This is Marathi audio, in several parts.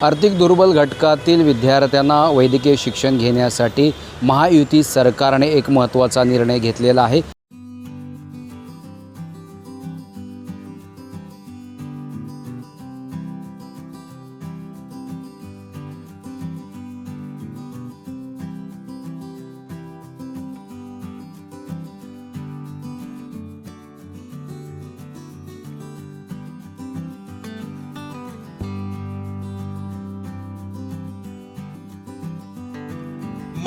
आर्थिक दुर्बल घटकातील विद्यार्थ्यांना वैद्यकीय शिक्षण घेण्यासाठी महायुती सरकारने एक महत्त्वाचा निर्णय घेतलेला आहे.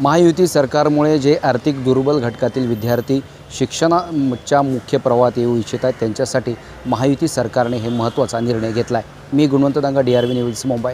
महायुती सरकारमुळे जे आर्थिक दुर्बल घटकातील विद्यार्थी शिक्षणाच्या मुख्य प्रवाहात येऊ इच्छित आहेत त्यांच्यासाठी महायुती सरकारने हे महत्त्वाचा निर्णय घेतला आहे मी Gunwant Danga D R V news Mumbai.